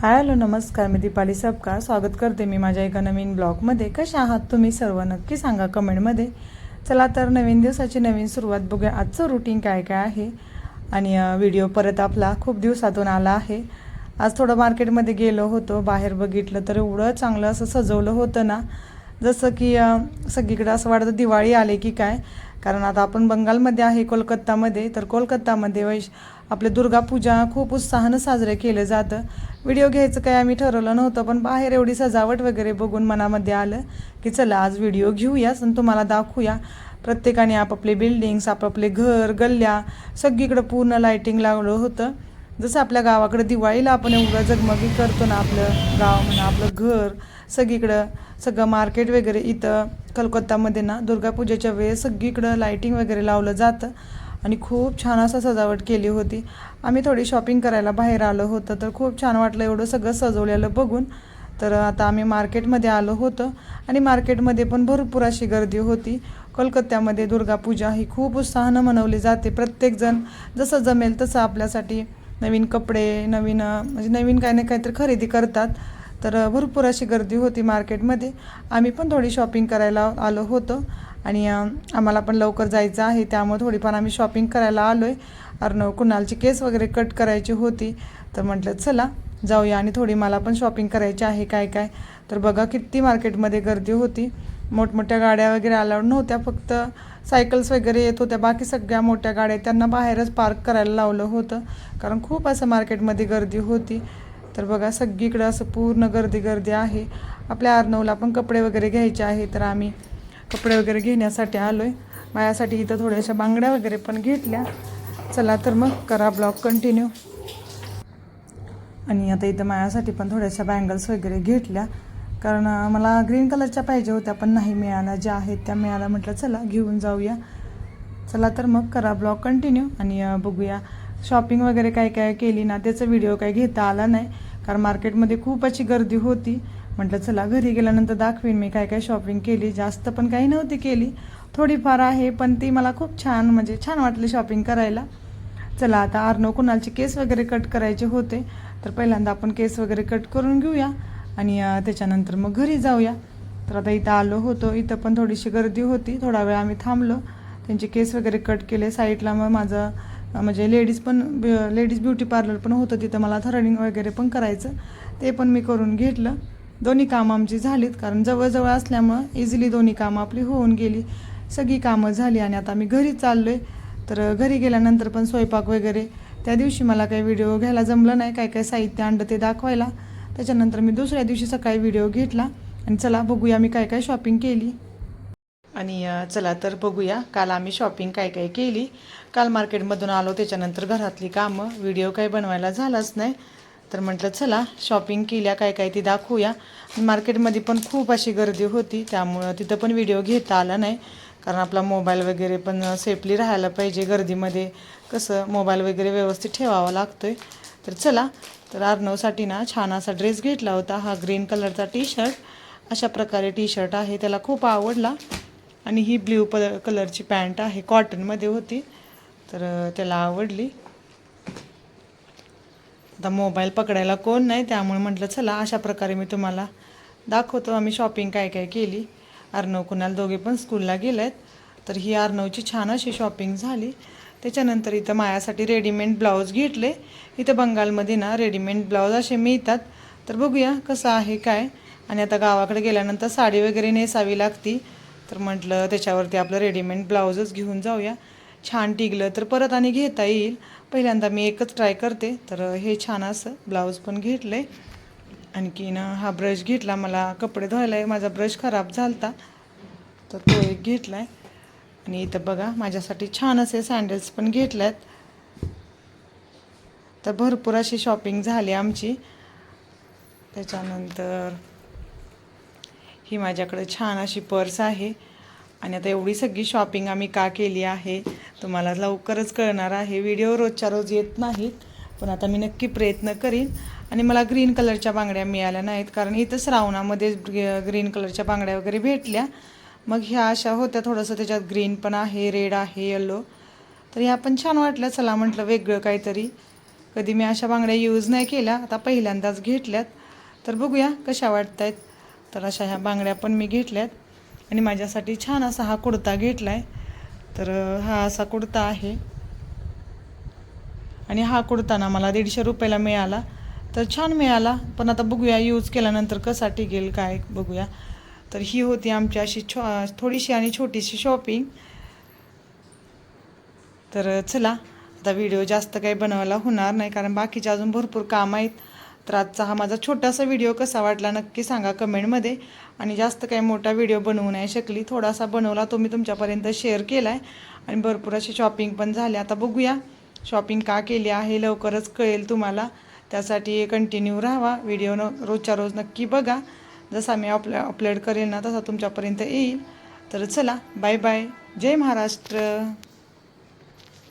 Hi hello नमस्कार मी दीपाली सबका स्वागत करते मी माझ्या एका नवीन ब्लॉगमध्ये. कशा आहात तुम्ही सर्व? नक्की सांगा कमेंटमध्ये. चला तर नवीन दिवसाची नवीन सुरुवात बघूया. आजचं रुटीन काय काय आहे? आणि व्हिडिओ परत आपला खूप दिवसातून आला आहे. आज थोडं मार्केटमध्ये गेलो होतो. बाहेर बघितलं तर एवढं चांगलं असं सजवलं होतं ना. जसं की सगळीकडं असं वाटतं दिवाळी आले की काय? कारण आता आपण बंगालमध्ये आहे कोलकत्तामध्ये तर कोलकत्तामध्ये वैश आपले दुर्गापूजा खूप उत्साहानं साजरे केलं जातं. व्हिडिओ घ्यायचं काय आम्ही ठरवलं नव्हतं पण बाहेर एवढी सजावट वगैरे बघून मनामध्ये आलं की चला आज व्हिडिओ घेऊया आणि तुम्हाला दाखवूया. प्रत्येकाने आपापले बिल्डिंग्स आपापले घर गल्ल्या सगळीकडं पूर्ण लाईटिंग लावलं होतं. जसं आपल्या गावाकडे दिवाळीला आपण एवढं जगमगी करतो ना आपलं गाव म्हणा आपलं घर सगळीकडं सगळं मार्केट वगैरे इथं कलकत्तामध्ये ना दुर्गापूजेच्या वेळेस सगळीकडं लायटिंग वगैरे लावलं जातं. आणि खूप छान असं सजावट केली होती. आम्ही थोडी शॉपिंग करायला बाहेर आलो होतं तर खूप छान वाटलं एवढं सगळं सजवलेलं बघून. तर आता आम्ही मार्केटमध्ये आलो होतं. आणि मार्केटमध्ये पण भरपूर अशी गर्दी होती. कोलकात्यामध्ये दुर्गापूजा ही खूप उत्साहानं मनवली जाते. प्रत्येकजण जसं जमेल तसं आपल्यासाठी नवीन कपडे नवीन म्हणजे नवीन काही ना काहीतरी खरेदी करतात. तर भरपूर अशी गर्दी होती मार्केटमध्ये. आम्ही पण थोडी शॉपिंग करायला आलो होतो आणि आम्हाला पण लवकर जायचं आहे त्यामुळे थोडीफार आम्ही शॉपिंग करायला आलो आहे अर्णव कुणालची केस वगैरे कट करायची होती तर म्हटलं चला जाऊया आणि थोडी मला पण शॉपिंग करायची आहे काय काय. तर बघा किती मार्केटमध्ये गर्दी होती. मोठमोठ्या गाड्या वगैरे अलाउड नव्हत्या फक्त सायकल्स वगैरे येत होत्या. बाकी सगळ्या मोठ्या गाड्या त्यांना बाहेरच पार्क करायला लावलं होतं. कारण खूप असं मार्केटमध्ये गर्दी होती. तर बघा सगळीकडं असं पूर्ण गर्दी गर्दी आहे. आपल्या अर्नवला पण कपडे वगैरे घ्यायचे आहे तर आम्ही कपडे वगैरे घेण्यासाठी आलो आहे माझ्यासाठी इथं थोड्याशा बांगड्या वगैरे पण घेतल्या. चला तर मग करा ब्लॉग कंटिन्यू आणि आता इथं माझ्यासाठी पण थोड्याशा बँगल्स वगैरे घेतल्या. कारण मला ग्रीन कलरच्या पाहिजे होत्या पण नाही मिळाल्या. ज्या आहेत त्या मिळाल्या म्हटलं चला घेऊन जाऊया. चला तर मग करा ब्लॉग कंटिन्यू आणि बघूया शॉपिंग वगैरे काय काय केली ना त्याचा व्हिडिओ काय घेता आला नाही. कारण मार्केटमध्ये खूप अशी गर्दी होती. म्हटलं चला घरी गेल्यानंतर दाखवीन मी काय काय शॉपिंग केली. जास्त पण काही नव्हती केली. थोडीफार आहे पण ती मला खूप छान म्हणजे छान वाटली शॉपिंग करायला. चला आता आर्नो कुणालचे केस वगैरे कट करायचे होते. तर पहिल्यांदा आपण केस वगैरे कट करून घेऊया आणि त्याच्यानंतर मग घरी जाऊया. तर आता इथं आलो होतो. इथं पण थोडीशी गर्दी होती. थोडा वेळ आम्ही थांबलो. त्यांचे केस वगैरे कट केले. साईडला मग माझं म्हणजे लेडीज पण लेडीज ब्युटी पार्लर पण होतं तिथं. मला थरेडिंग वगैरे पण करायचं. ते पण मी करून घेतलं. दोन्ही कामं आमची झालीत कारण जवळजवळ असल्यामुळं इझिली दोन्ही कामं आपली होऊन गेली. सगळी कामं झाली आणि आता मी घरी चाललो आहे तर घरी गेल्यानंतर पण स्वयंपाक वगैरे. त्या दिवशी मला काही व्हिडिओ घ्यायला जमलं नाही काय काय साहित्य आणलं ते दाखवायला. त्याच्यानंतर मी दुसऱ्या दिवशी सकाळी व्हिडिओ घेतला. आणि चला बघूया मी काय काय शॉपिंग केली. आणि चला तर बघूया. काल आम्ही शॉपिंग काय काय केली. काल मार्केटमधून आलो त्याच्यानंतर घरातली कामं. व्हिडिओ काही बनवायला झालाच नाही. तर म्हटलं चला शॉपिंग केल्या काय काय ती दाखवूया. मार्केटमध्ये पण खूप अशी गर्दी होती. त्यामुळं तिथं पण व्हिडिओ घेता आला नाही. कारण आपला मोबाईल वगैरे पण सेफली राहायला पाहिजे गर्दीमध्ये. कसं मोबाईल वगैरे व्यवस्थित ठेवावा लागतोय. तर चला तर अर्णवसाठी ना छान असा ड्रेस घेतला होता. हा ग्रीन कलरचा टी शर्ट अशा प्रकारे टी शर्ट आहे. त्याला खूप आवडला. आणि ही ब्ल्यू प कलरची पॅन्ट आहे कॉटनमध्ये होती. तर त्याला आवडली. आता मोबाईल पकडायला कोण नाही त्यामुळे म्हटलं चला अशा प्रकारे मी तुम्हाला दाखवतो आम्ही शॉपिंग काय काय केली. अर्णव कुणाल दोघे पण स्कूलला गेले आहेत तर ही अर्णवची छान अशी शॉपिंग झाली. त्याच्यानंतर इथं मायासाठी रेडीमेड ब्लाऊज घेतले. इथं बंगालमध्ये ना रेडीमेड ब्लाऊज असे मिळतात. तर बघूया कसं आहे काय? आणि आता गावाकडे गेल्यानंतर साडी वगैरे नेसावी लागती. तर म्हटलं त्याच्यावरती आपलं रेडीमेड ब्लाऊजच घेऊन जाऊया. छान टिकलं तर परत आणि घेता येईल. पहिल्यांदा मी एकच ट्राय करते. तर हे छान असं ब्लाऊज पण घेतलं आहे आणखीन हा ब्रश घेतला. मला कपडे धुवायला आहे माझा ब्रश खराब झालता. तर तो एक घेतला आहे आणि इथं बघा माझ्यासाठी छान असे सँडल्स पण घेतल्यात. तर भरपूर अशी शॉपिंग झाली आमची. त्याच्यानंतर ही माझ्याकडं छान अशी पर्स आहे. आणि आता एवढी सगळी शॉपिंग आम्ही का केली आहे तुम्हाला लवकरच कळणार आहे. व्हिडिओ रोजच्या रोज येत नाहीत पण आता मी नक्की प्रयत्न करीन. आणि मला ग्रीन कलरच्या बांगड्या मिळाल्या नाहीत कारण इथं श्रावणामध्ये ग्रीन कलरच्या बांगड्या वगैरे भेटल्या. मग ह्या अशा होत्या थोडंसं त्याच्यात ग्रीन पण आहे रेड आहे येलो तर ह्या पण छान वाटलं चला म्हटलं वेगळं काहीतरी. कधी मी अशा बांगड्या यूज नाही केल्या आता पहिल्यांदाच घेतल्यात. तर बघूया कशा वाटत आहेत तर अशा ह्या बांगड्या पण मी घेतल्यात. आणि माझ्यासाठी छान असा हा कुडता घेतला आहे तर हा असा कुडता आहे. आणि हा कुडता ना मला दीडशे रुपयाला मिळाला. तर छान मिळाला. पण आता बघूया यूज केल्यानंतर कसा टिकेल काय बघूया. तर ही होती आमची अशी छो थोडीशी आणि छोटीशी शॉपिंग तर चला. आता व्हिडिओ जास्त काही बनवायला होणार नाही. कारण बाकीचे अजून भरपूर काम आहेत. तर आजचा हा माझा छोटासा व्हिडिओ कसा वाटला नक्की सांगा कमेंटमध्ये. आणि जास्त काही मोठा व्हिडिओ बनवू नाही शकली थोडासा बनवला तो मी तुमच्यापर्यंत शेअर केला आहे आणि भरपूर अशी शॉपिंग पण झाली. आता बघूया शॉपिंग का केली आहे लवकरच कळेल तुम्हाला. त्यासाठी कंटिन्यू राहावा. व्हिडिओ न रोजच्या रोज नक्की बघा. जसा मी अपलो अपलोड करेल ना तसा तुमच्यापर्यंत येईल. तर चला बाय बाय जय महाराष्ट्र.